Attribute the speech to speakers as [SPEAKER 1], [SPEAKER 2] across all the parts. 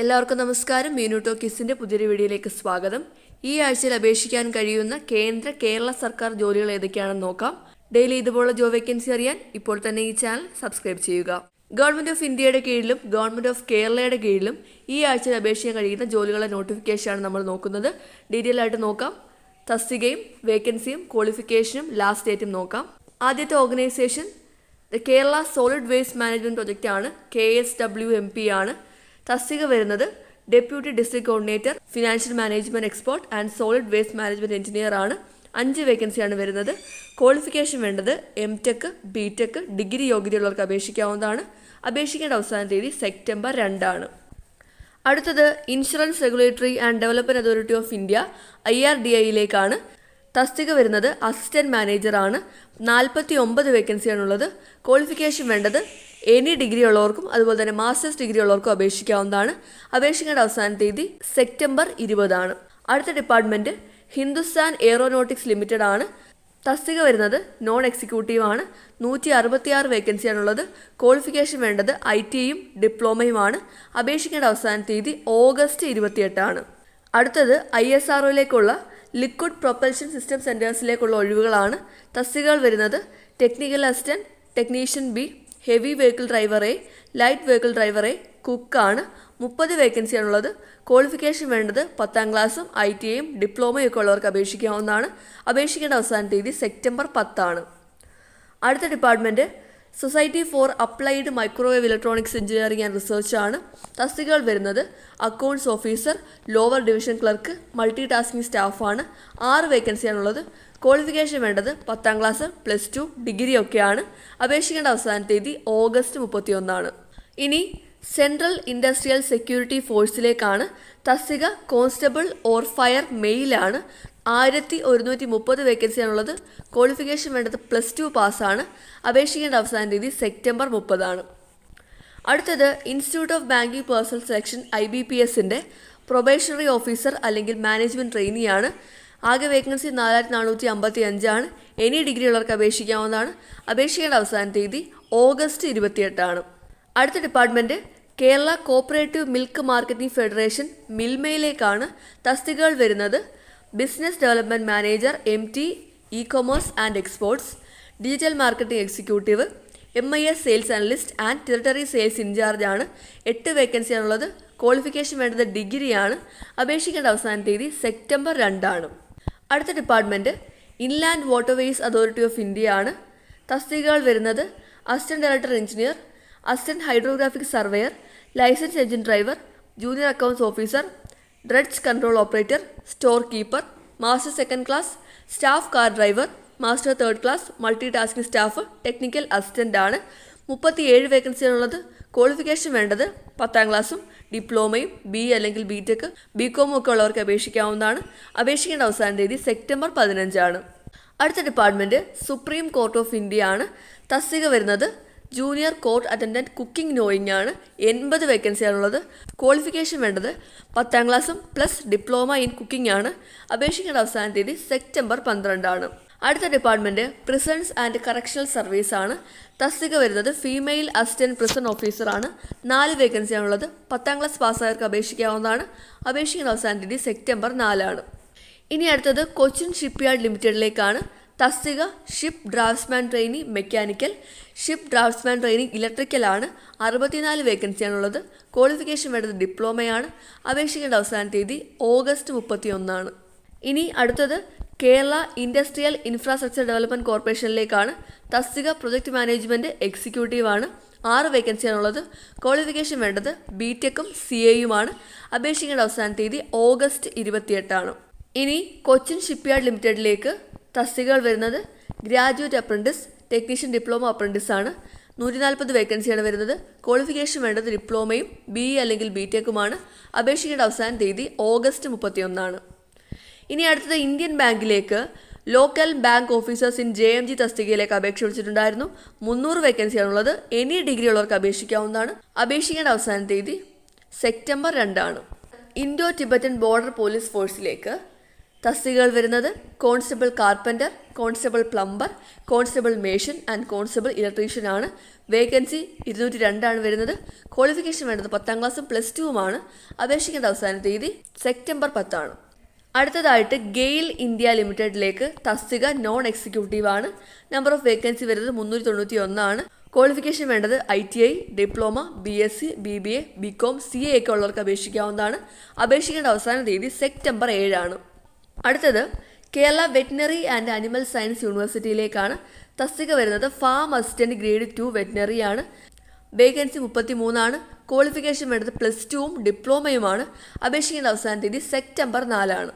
[SPEAKER 1] എല്ലാവർക്കും നമസ്കാരം. മീനുട്ടോ കിസിന്റെ പുതിയൊരു വീഡിയോയിലേക്ക് സ്വാഗതം. ഈ ആഴ്ചയിൽ അപേക്ഷിക്കാൻ കഴിയുന്ന കേന്ദ്ര കേരള സർക്കാർ ജോലികൾ ഏതൊക്കെയാണെന്ന് നോക്കാം. ഡെയിലി ഇതുപോലുള്ള ജോബ് വേക്കൻസി അറിയാൻ ഇപ്പോൾ തന്നെ ഈ ചാനൽ സബ്സ്ക്രൈബ് ചെയ്യുക. ഗവൺമെന്റ് ഓഫ് ഇന്ത്യയുടെ കീഴിലും ഗവൺമെന്റ് ഓഫ് കേരളയുടെ കീഴിലും ഈ ആഴ്ചയിൽ അപേക്ഷിക്കാൻ കഴിയുന്ന ജോലികളുടെ നോട്ടിഫിക്കേഷനാണ് നമ്മൾ നോക്കുന്നത്. ഡീറ്റെയിൽ ആയിട്ട് നോക്കാം. തസ്തികയും വേക്കൻസിയും ക്വാളിഫിക്കേഷനും ലാസ്റ്റ് ഡേറ്റും നോക്കാം. ആദ്യത്തെ organisation Kerala solid waste management project ആണ് K S W M P ആണ്. തസ്തിക വരുന്നത് deputy district coordinator financial management export and solid waste management engineer ആണ്. അഞ്ച് വേക്കൻസിയാണ് വരുന്നത്. ക്വാളിഫിക്കേഷൻ വേണ്ടത് M tech B tech degree യോഗ്യതയുള്ളവർക്ക് അപേക്ഷിക്കാവുന്നതാണ്. അപേക്ഷിക്കേണ്ട അവസാന തീയതി സെപ്റ്റംബർ രണ്ടാണ്. അടുത്തത് insurance regulatory and development authority of India I R D ഐയിലേക്കാണ് തസ്തിക വരുന്നത് അസിസ്റ്റന്റ് മാനേജറാണ് നാൽപ്പത്തി ഒമ്പത് വേക്കൻസിയാണുള്ളത് ക്വാളിഫിക്കേഷൻ വേണ്ടത് എനി ഡിഗ്രി ഉള്ളവർക്കും അതുപോലെ തന്നെ മാസ്റ്റേഴ്സ് ഡിഗ്രി ഉള്ളവർക്കും അപേക്ഷിക്കാവുന്നതാണ്. അപേക്ഷിക്കേണ്ട അവസാന തീയതി സെപ്റ്റംബർ ഇരുപതാണ്. അടുത്ത ഡിപ്പാർട്ട്മെന്റ് ഹിന്ദുസ്ഥാൻ എയറോനോട്ടിക്സ് ലിമിറ്റഡ് ആണ്. തസ്തിക വരുന്നത് നോൺ എക്സിക്യൂട്ടീവ് ആണ്. നൂറ്റി അറുപത്തിയാറ് വേക്കൻസിയാണുള്ളത് ക്വാളിഫിക്കേഷൻ വേണ്ടത് ഐ ടിയും ഡിപ്ലോമയുമാണ് അപേക്ഷിക്കേണ്ട അവസാന തീയതി ഓഗസ്റ്റ് ഇരുപത്തിയെട്ടാണ്. അടുത്തത് ഐ എസ് ആർഒയിലേക്കുള്ള ലിക്വിഡ് പ്രൊപ്പൽഷൻ സിസ്റ്റം സെന്റേഴ്സിലേക്കുള്ള ഒഴിവുകളാണ്. തസ്തികകൾ വരുന്നത് technical assistant technician B heavy vehicle driver A light vehicle driver A കുക്കാണ് മുപ്പത് വേക്കൻസിയാണുള്ളത് ക്വാളിഫിക്കേഷൻ വേണ്ടത് പത്താം ക്ലാസ്സും ഐ ടി ഐയും ഡിപ്ലോമയും ഒക്കെ ഉള്ളവർക്ക് അപേക്ഷിക്കാവുന്നതാണ്. അപേക്ഷിക്കേണ്ട അവസാന തീയതി സെപ്റ്റംബർ പത്താണ്. അടുത്ത department society for applied microwave electronics engineering and research ആണ് തസ്തികകൾ വരുന്നത്. Accounts officer lower division clerk multi tasking സ്റ്റാഫാണ് ആറ് വേക്കൻസിയാണുള്ളത് ക്വാളിഫിക്കേഷൻ വേണ്ടത് പത്താം ക്ലാസ് പ്ലസ് ടു ഡിഗ്രി ഒക്കെയാണ്. അപേക്ഷിക്കേണ്ട അവസാന തീയതി ഓഗസ്റ്റ് മുപ്പത്തിയൊന്നാണ്. ഇനി സെൻട്രൽ ഇൻഡസ്ട്രിയൽ സെക്യൂരിറ്റി ഫോഴ്സിലേക്കാണ് തസ്തിക കോൺസ്റ്റബിൾ ഓർ ഫയർ മെയിലാണ് ആയിരത്തി ഒരുന്നൂറ്റി മുപ്പത് വേക്കൻസിയാണുള്ളത് ക്വാളിഫിക്കേഷൻ വേണ്ടത് പ്ലസ് ടു പാസ്സാണ് അപേക്ഷിക്കേണ്ട അവസാന തീയതി സെപ്റ്റംബർ മുപ്പതാണ്. അടുത്തത് institute of banking personnel selection I B P എസിന്റെ പ്രൊബേഷണറി ഓഫീസർ അല്ലെങ്കിൽ മാനേജ്മെന്റ് ട്രെയിനിയാണ് ആകെ വേക്കൻസി നാലായിരത്തി നാനൂറ്റി അമ്പത്തി അഞ്ചാണ് എനി ഡിഗ്രി ഉള്ളവർക്ക് അപേക്ഷിക്കാവുന്നതാണ്. അപേക്ഷിക്കേണ്ട അവസാന തീയതി ഓഗസ്റ്റ് ഇരുപത്തിയെട്ടാണ് അടുത്ത department Kerala cooperative milk marketing federation മിൽമയിലേക്കാണ് തസ്തികകൾ വരുന്നത്. Business development manager M T E commerce and exports digital marketing executive M I S sales analyst and territory sales incharge ആണ്. എട്ട് വേക്കൻസിയാണുള്ളത് ക്വാളിഫിക്കേഷൻ വേണ്ടത് ഡിഗ്രിയാണ്. അപേക്ഷിക്കേണ്ട അവസാന തീയതി സെപ്റ്റംബർ രണ്ടാണ്. അടുത്ത department inland waterways authority of India ആണ്. തസ്തികകൾ വരുന്നത് assistant director engineer assistant hydrographic surveyor licence engine driver junior accounts officer dredge control operator store keeper master second class staff car driver master third class multi tasking staff technical assistant ആണ്. മുപ്പത്തിയേഴ് വേക്കൻസിയാണുള്ളത് qualification വേണ്ടത് പത്താം ക്ലാസ്സും ഡിപ്ലോമയും B അല്ലെങ്കിൽ B tech B കോമും ഒക്കെ ഉള്ളവർക്ക് അപേക്ഷിക്കാവുന്നതാണ്. അപേക്ഷിക്കേണ്ട അവസാന തീയതി സെപ്റ്റംബർ പതിനഞ്ചാണ്. അടുത്ത department supreme court of India ആണ്. തസ്തിക വരുന്നത് junior court attendant cooking knowing ആണ് എൺപത് വേക്കൻസിയാണുള്ളത്. ക്വാളിഫിക്കേഷൻ വേണ്ടത് പത്താം ക്ലാസ്സും പ്ലസ് ഡിപ്ലോമ ഇൻ കുക്കിംഗ് ആണ് അപേക്ഷിക്കേണ്ട അവസാന തീയതി സെപ്റ്റംബർ പന്ത്രണ്ടാണ്. അടുത്ത department prisons and correctional service ആണ് തസ്തിക വരുന്നത് ഫീമെയിൽ അസിസ്റ്റന്റ് പ്രിസൺ ഓഫീസറാണ്. നാല് വേക്കൻസിയാണുള്ളത്. പത്താം ക്ലാസ് പാസ്സായവർക്ക് അപേക്ഷിക്കാവുന്നതാണ്. അപേക്ഷിക്കേണ്ട അവസാന തീയതി സെപ്റ്റംബർ നാലാണ്. ഇനി അടുത്തത് കൊച്ചിൻ ഷിപ്പ്യാർഡ് ലിമിറ്റഡിലേക്കാണ്. തസ്തിക ship draftsman trainee mechanical. Ship draftsman training electrical ആണ് അറുപത്തിനാല് വേക്കൻസിയാണുള്ളത്. ക്വാളിഫിക്കേഷൻ വേണ്ടത് ഡിപ്ലോമയാണ്. അപേക്ഷിക്കേണ്ട അവസാന തീയതി ഓഗസ്റ്റ് മുപ്പത്തിയൊന്നാണ്. ഇനി അടുത്തത് കേരള ഇൻഡസ്ട്രിയൽ ഇൻഫ്രാസ്ട്രക്ചർ ഡെവലപ്മെന്റ് കോർപ്പറേഷനിലേക്കാണ്. തസ്തിക പ്രൊജക്ട് മാനേജ്മെന്റ് എക്സിക്യൂട്ടീവാണ്. ആറ് വേക്കൻസിയാണുള്ളത്. ക്വാളിഫിക്കേഷൻ വേണ്ടത് ബി ടെക്കും സി എയുമാണ്. അപേക്ഷിക്കേണ്ട അവസാന തീയതി ഓഗസ്റ്റ് ഇരുപത്തിയെട്ടാണ്. ഇനി കൊച്ചിൻ ഷിപ്പ്യാർഡ് ലിമിറ്റഡിലേക്ക് തസ്തികകൾ വരുന്നത് graduate apprentice technician diploma apprentice ആണ് നൂറ്റി നാൽപ്പത് വേക്കൻസിയാണ് വരുന്നത്. ക്വാളിഫിക്കേഷൻ വേണ്ടത് ഡിപ്ലോമയും ബി ഇ അല്ലെങ്കിൽ ബി ടെക്കുമാണ് അപേക്ഷിക്കേണ്ട അവസാന തീയതി ഓഗസ്റ്റ് മുപ്പത്തിയൊന്നാണ്. ഇനി അടുത്തത് ഇന്ത്യൻ ബാങ്കിലേക്ക്. Local bank officers in J M G തസ്തികയിലേക്ക് അപേക്ഷ വിളിച്ചിട്ടുണ്ടായിരുന്നു. മുന്നൂറ് വേക്കൻസിയാണുള്ളത്. എനി ഡിഗ്രി ഉള്ളവർക്ക് അപേക്ഷിക്കാവുന്നതാണ്. അപേക്ഷിക്കേണ്ട അവസാന തീയതി സെപ്റ്റംബർ രണ്ടാണ്. ഇൻഡോ ടിബറ്റൻ ബോർഡർ പോലീസ് ഫോഴ്സിലേക്ക്. തസ്തികകൾ വരുന്നത് constable carpenter constable plumber constable mason and constable electrician ആണ്. വേക്കൻസി ഇരുന്നൂറ്റി രണ്ടാണ് വരുന്നത്. ക്വാളിഫിക്കേഷൻ വേണ്ടത് പത്താം ക്ലാസ്സും പ്ലസ് ടുവുമാണ് അപേക്ഷിക്കേണ്ട അവസാന തീയതി സെപ്റ്റംബർ പത്താണ്. അടുത്തതായിട്ട് ഗെയിൽ ഇന്ത്യ ലിമിറ്റഡിലേക്ക് തസ്തിക നോൺ എക്സിക്യൂട്ടീവ് ആണ്. നമ്പർ ഓഫ് വേക്കൻസി വരുന്നത് മുന്നൂറ്റി തൊണ്ണൂറ്റി ഒന്നാണ് ക്വാളിഫിക്കേഷൻ വേണ്ടത് I T I diploma B S C B B A B com C A ഒക്കെ ഉള്ളവർക്ക് അപേക്ഷിക്കാവുന്നതാണ്. അപേക്ഷിക്കേണ്ട അവസാന തീയതി സെപ്റ്റംബർ ഏഴാണ്. അടുത്തത് Kerala veterinary and animal science യൂണിവേഴ്സിറ്റിയിലേക്കാണ് തസ്തിക വരുന്നത്. Farm assistant grade two veterinary ആണ് വേക്കൻസി മുപ്പത്തി മൂന്നാണ് ക്വാളിഫിക്കേഷൻ വേണ്ടത് പ്ലസ് ടുവും ഡിപ്ലോമയുമാണ്. അപേക്ഷിക്കേണ്ട അവസാന തീയതി സെപ്റ്റംബർ നാലാണ്.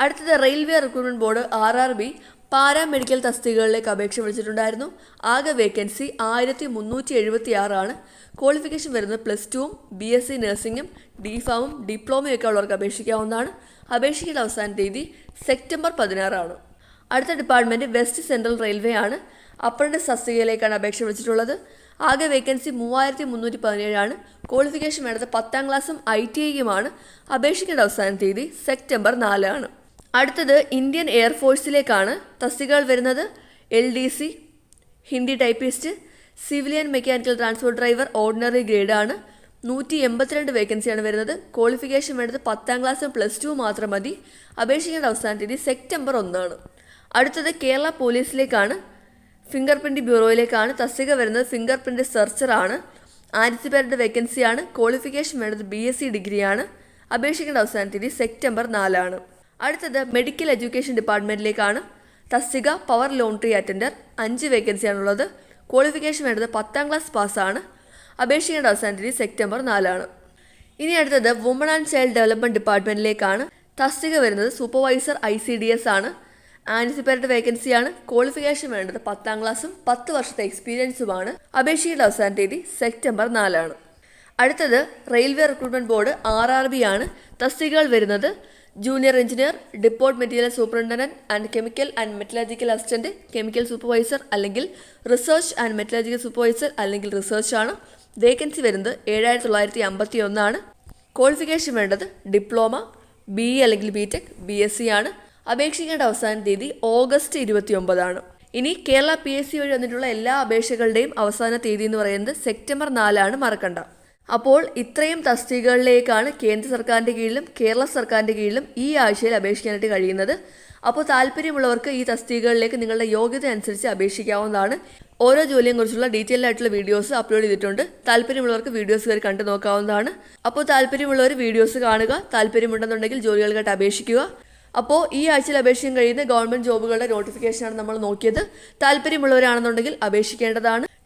[SPEAKER 1] അടുത്തത് railway recruitment board R R B. Paramedical തസ്തികകളിലേക്ക് അപേക്ഷ വിളിച്ചിട്ടുണ്ടായിരുന്നു. ആകെ വേക്കൻസി ആയിരത്തി മുന്നൂറ്റി എഴുപത്തി ആറാണ് ക്വാളിഫിക്കേഷൻ വരുന്നത് പ്ലസ് ടുവും ബി എസ് സി നഴ്സിംഗും ഡി ഫാമും ഡിപ്ലോമയും ഒക്കെ ഉള്ളവർക്ക് അപേക്ഷിക്കാവുന്നതാണ്. അപേക്ഷിക്കേണ്ട അവസാന തീയതി സെപ്റ്റംബർ പതിനാറാണ്. അടുത്ത ഡിപ്പാർട്ട്മെന്റ് വെസ്റ്റ് സെൻട്രൽ റെയിൽവേ ആണ് അപ്രന്റീസ് തസ്തികയിലേക്കാണ് അപേക്ഷ വിളിച്ചിട്ടുള്ളത്. ആകെ വേക്കൻസി മൂവായിരത്തി മുന്നൂറ്റി പതിനേഴാണ് ക്വാളിഫിക്കേഷൻ വേണ്ടത് പത്താം ക്ലാസ്സും ഐ ടി ഐയുമാണ്. അപേക്ഷിക്കേണ്ട അവസാന തീയതി സെപ്റ്റംബർ നാലാണ്. അടുത്തത് ഇന്ത്യൻ എയർഫോഴ്സിലേക്കാണ് തസ്തികകൾ വരുന്നത്. L D C Hindi typist civilian mechanical transport driver ordinary ഗ്രേഡാണ്. നൂറ്റി എൺപത്തിരണ്ട് വേക്കൻസിയാണ് വരുന്നത്. ക്വാളിഫിക്കേഷൻ വേണ്ടത് പത്താം ക്ലാസ്സും പ്ലസ് ടു മാത്രം മതി. അപേക്ഷിക്കേണ്ട അവസാന തീയതി സെപ്റ്റംബർ ഒന്നാണ്. അടുത്തത് കേരള പോലീസിലേക്കാണ്. ഫിംഗർ പ്രിന്റ് ബ്യൂറോയിലേക്കാണ് തസ്തിക വരുന്നത്. ഫിംഗർ പ്രിന്റ് സെർച്ചറാണ് ആയിരത്തി പേരുടെ വേക്കൻസിയാണ്. ക്വാളിഫിക്കേഷൻ വേണ്ടത് ബി എസ് സി ഡിഗ്രിയാണ്. അപേക്ഷിക്കേണ്ട അവസാന തീയതി സെപ്റ്റംബർ നാലാണ്. അടുത്തത് മെഡിക്കൽ എഡ്യൂക്കേഷൻ ഡിപ്പാർട്ട്മെന്റിലേക്കാണ് തസ്തിക പവർ ലോണ്ടറി അറ്റൻഡർ അഞ്ച് വേക്കൻസിയാണുള്ളത് ക്വാളിഫിക്കേഷൻ വേണ്ടത് പത്താം ക്ലാസ് പാസ്സാണ് അപേക്ഷിക്കേണ്ട അവസാന തീയതി സെപ്റ്റംബർ നാലാണ്. ഇനി അടുത്തത് വുമൺ ആൻഡ് ചൈൽഡ് ഡെവലപ്മെന്റ് ഡിപ്പാർട്ട്മെന്റിലേക്കാണ് തസ്തിക വരുന്നത് supervisor I C D S ആണ്. ആന്റിസിപ്പേറ്റഡ് വേക്കൻസിയാണ് ക്വാളിഫിക്കേഷൻ വേണ്ടത് പത്താം ക്ലാസ്സും പത്ത് വർഷത്തെ എക്സ്പീരിയൻസുമാണ് അപേക്ഷിക്കേണ്ട അവസാന തീയതി സെപ്റ്റംബർ നാലാണ്. അടുത്തത് railway recruitment board R R B ആണ്. തസ്തികകൾ വരുന്നത് junior engineer depot material superintendent and chemical and metallurgical assistant chemical supervisor അല്ലെങ്കിൽ റിസർച്ച് ആൻഡ് മെറ്റലജിക്കൽ സൂപ്പർവൈസർ അല്ലെങ്കിൽ റിസർച്ച് ആണ്. വേക്കൻസി വരുന്നത് ഏഴായിരത്തി തൊള്ളായിരത്തി അമ്പത്തി ഒന്നാണ് ക്വാളിഫിക്കേഷൻ വേണ്ടത് ഡിപ്ലോമ ബി അല്ലെങ്കിൽ B tech B S C ആണ്. അപേക്ഷിക്കേണ്ട അവസാന തീയതി ഓഗസ്റ്റ് ഇരുപത്തി ഒമ്പതാണ് ഇനി കേരള പി എസ് സി വഴി വന്നിട്ടുള്ള എല്ലാ അപേക്ഷകളുടെയും അവസാന തീയതി എന്ന് പറയുന്നത് സെപ്റ്റംബർ നാലാണ് മറക്കണ്ട. അപ്പോൾ ഇത്രയും തസ്തികകളിലേക്കാണ് കേന്ദ്ര സർക്കാരിന്റെ കീഴിലും കേരള സർക്കാരിന്റെ കീഴിലും ഈ ആഴ്ചയിൽ അപേക്ഷിക്കാനായിട്ട് കഴിയുന്നത്. അപ്പോൾ താല്പര്യമുള്ളവർക്ക് ഈ തസ്തികകളിലേക്ക് നിങ്ങളുടെ യോഗ്യത അനുസരിച്ച് അപേക്ഷിക്കാവുന്നതാണ്. ഓരോ ജോലിയും കുറിച്ചുള്ള ഡീറ്റെയിൽ ആയിട്ടുള്ള വീഡിയോസ് അപ്ലോഡ് ചെയ്തിട്ടുണ്ട്. താല്പര്യമുള്ളവർക്ക് വീഡിയോസ് കയറി കണ്ടു നോക്കാവുന്നതാണ്. അപ്പോൾ താല്പര്യമുള്ളവർ വീഡിയോസ് കാണുക. താല്പര്യമുണ്ടെന്നുണ്ടെങ്കിൽ ജോലികൾക്കായിട്ട് അപേക്ഷിക്കുക. അപ്പോൾ ഈ ആഴ്ചയിൽ അപേക്ഷിക്കാൻ കഴിയുന്ന ഗവൺമെന്റ് ജോബുകളുടെ നോട്ടിഫിക്കേഷനാണ് നമ്മൾ നോക്കിയത്. താല്പര്യമുള്ളവരാണെന്നുണ്ടെങ്കിൽ അപേക്ഷിക്കേണ്ടതാണ്.